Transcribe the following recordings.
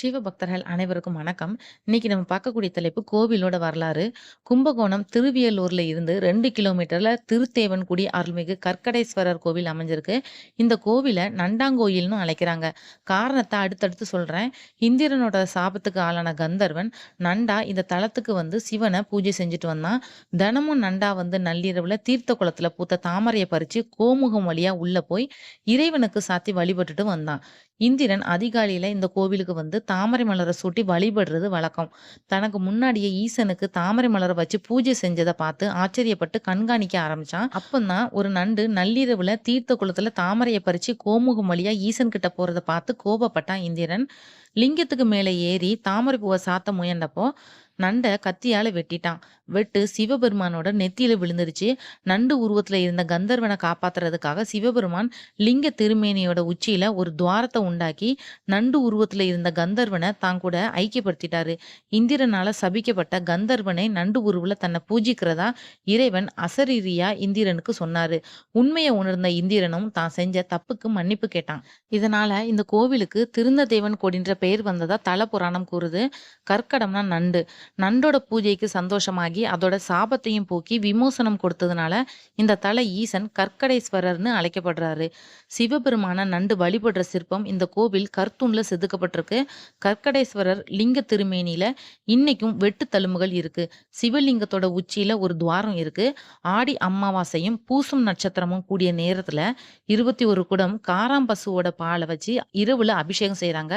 சிவபக்தர்கள் அனைவருக்கும் வணக்கம். இன்னைக்கு நம்ம பார்க்கக்கூடிய தலைப்பு கோவிலோட வரலாறு. கும்பகோணம் திருவியலூர்ல இருந்து ரெண்டு கிலோமீட்டர்ல திருத்தேவன்குடி அருள்மிகு கற்கடேஸ்வரர் கோவில் அமைஞ்சிருக்கு. இந்த கோவிலை நண்டாங்கோயில்னு அழைக்கிறாங்க. காரணத்தை அடுத்தடுத்து சொல்றேன். இந்திரனோட சாபத்துக்கு ஆளான கந்தர்வன் நண்டா இந்த தலத்துக்கு வந்து சிவனை பூஜை செஞ்சுட்டு வந்தான். தினமும் நண்டா வந்து நள்ளிரவுல தீர்த்த குளத்துல பூத்த தாமரையை பறிச்சு கோமுகம் வழியா உள்ள போய் இறைவனுக்கு சாத்தி வழிபட்டுட்டு வந்தான். இந்திரன் அதிகாலையில இந்த கோவிலுக்கு வந்து தாமரை மலரை சூட்டி வழிபடுறது வழக்கம். தனக்கு முன்னாடியே ஈசனுக்கு தாமரை மலரை வச்சு பூஜை செஞ்சதை பார்த்து ஆச்சரியப்பட்டு கண்காணிக்க ஆரம்பிச்சான். அப்பந்தான் ஒரு நண்டு நள்ளிரவுல தீர்த்த குளத்துல தாமரையை பறிச்சு கோமுகம் வழியா ஈசன் கிட்ட போறதை பார்த்து கோபப்பட்டான் இந்திரன். லிங்கத்துக்கு மேலே ஏறி தாமரை பூவை சாத்த முயன்றப்போ நண்டை கத்தியால வெட்டிட்டான். வெட்டு சிவபெருமானோட நெத்தியில விழுந்துருச்சு. நண்டு உருவத்துல இருந்த கந்தர்வனை காப்பாத்துறதுக்காக சிவபெருமான் லிங்க திருமேனியோட உச்சியில ஒரு துவாரத்தை உண்டாக்கி நண்டு உருவத்துல இருந்த கந்தர்வனை தான் கூட ஐக்கியப்படுத்திட்டாரு. இந்திரனால சபிக்கப்பட்ட கந்தர்வனை நண்டு உருவுல தன்னை பூஜிக்கிறதா இறைவன் அசரீரியா இந்திரனுக்கு சொன்னாரு. உண்மையை உணர்ந்த இந்திரனும் தான் செஞ்ச தப்புக்கு மன்னிப்பு கேட்டான். இதனால இந்த கோவிலுக்கு திருந்ததேவன் கோடின்ற பெயர் வந்ததா தல புராணம் கூறுது. கற்கடம்னா நண்டு. நண்டோட பூஜைக்கு சந்தோஷமாகி அதோட சாபத்தையும் போக்கி விமோசனம் கொடுத்ததுனால இந்த தலை ஈசன் கற்கடேஸ்வரர்னு அழைக்கப்படுறாரு. சிவபெருமான நண்டு வழிபடுற சிற்பம் இந்த கோவில் கற்தூண்ல செதுக்கப்பட்டிருக்கு. கற்கடேஸ்வரர் லிங்க திருமேனியில இன்னைக்கும் வெட்டு தழும்புகள் இருக்கு. சிவலிங்கத்தோட உச்சியில ஒரு துவாரம் இருக்கு. ஆடி அமாவாசையும் பூசும் நட்சத்திரமும் கூடிய நேரத்துல 21 குடம் காராம்பசுவோட பாலை வச்சு இரவுல அபிஷேகம் செய்யறாங்க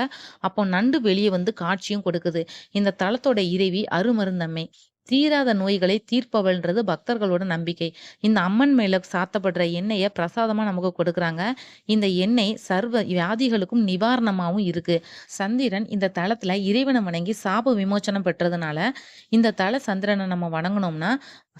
அப்போ நண்டு வெளியே வந்து காட்சியும் கொடுக்குது. இந்த தளத்தோட இறைவி அருமருந்தம்மை. தீராத நோய்களை தீர்ப்பவள்ன்றது பக்தர்களோட நம்பிக்கை. இந்த அம்மன் மேல சாத்தப்படுற எண்ணெய பிரசாதமா நமக்கு கொடுக்குறாங்க. இந்த எண்ணெய் சர்வ வியாதிகளுக்கும் நிவாரணமாகவும் இருக்கு. சந்திரன் இந்த தளத்தில் இறைவனை வணங்கி சாப விமோசனம் பெற்றதுனால இந்த தல சந்திரனை நம்ம வணங்குனோம்னா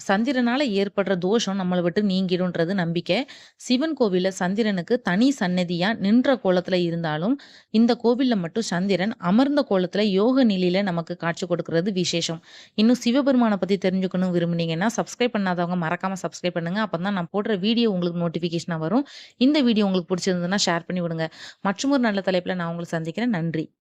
சந்திரனால ஏற்படுற தோஷம் நம்மளை விட்டு நீங்கிடும்ன்றது நம்பிக்கை. சிவன் கோவில்ல சந்திரனுக்கு தனி சன்னதியா நின்ற கோலத்துல இருந்தாலும் இந்த கோவில்ல மட்டும் சந்திரன் அமர்ந்த கோலத்துல யோக நிலையில நமக்கு காட்சி கொடுக்கறது விசேஷம். இன்னும் சிவபெருமான பற்றி தெரிஞ்சுக்கணும் விரும்புனீங்கன்னா சப்ஸ்கிரைப் பண்ணாதவங்க மறக்காம சப்ஸ்கிரைப் பண்ணுங்க. அப்பதான் நான் போடுற வீடியோ உங்களுக்கு நோட்டிஃபிகேஷனாக வரும். இந்த வீடியோ உங்களுக்கு பிடிச்சிருந்ததுன்னா ஷேர் பண்ணி விடுங்க. மற்றும் ஒரு நல்ல தலைப்பில் நான் உங்களுக்கு சந்திக்கிறேன். நன்றி.